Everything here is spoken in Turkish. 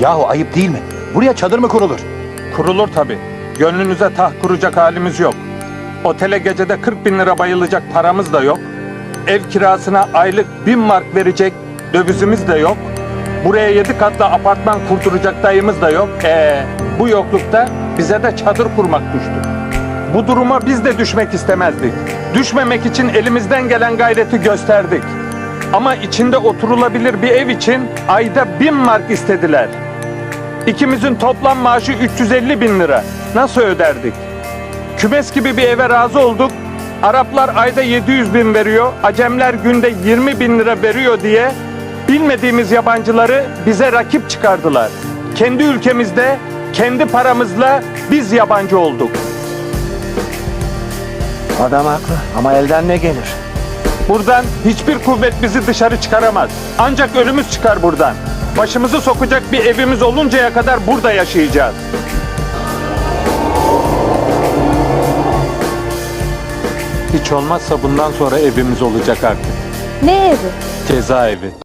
Yahu ayıp değil mi? Buraya çadır mı kurulur? Kurulur tabii. Gönlünüze taht kuracak halimiz yok. Otele gecede 40 bin lira bayılacak paramız da yok. Ev kirasına aylık 1000 mark verecek dövizimiz de yok. Buraya yedi katlı apartman kurduracak dayımız da yok. Ee, bu yoklukta bize de çadır kurmak düştü. Bu duruma biz de düşmek istemezdik. Düşmemek için elimizden gelen gayreti gösterdik. Ama içinde oturulabilir bir ev için ayda 1000 mark istediler. İkimizin toplam maaşı 350 bin lira. Nasıl öderdik? Kümes gibi bir eve razı olduk. Araplar ayda 700 bin veriyor, Acemler günde 20 bin lira veriyor diye bilmediğimiz yabancıları bize rakip çıkardılar. Kendi ülkemizde, kendi paramızla biz yabancı olduk. Adam haklı ama elden ne gelir? Buradan hiçbir kuvvet bizi dışarı çıkaramaz. Ancak ölümüz çıkar buradan. Başımızı sokacak bir evimiz oluncaya kadar burada yaşayacağız. Hiç olmazsa bundan sonra evimiz olacak artık. Ne evi? Cezaevi.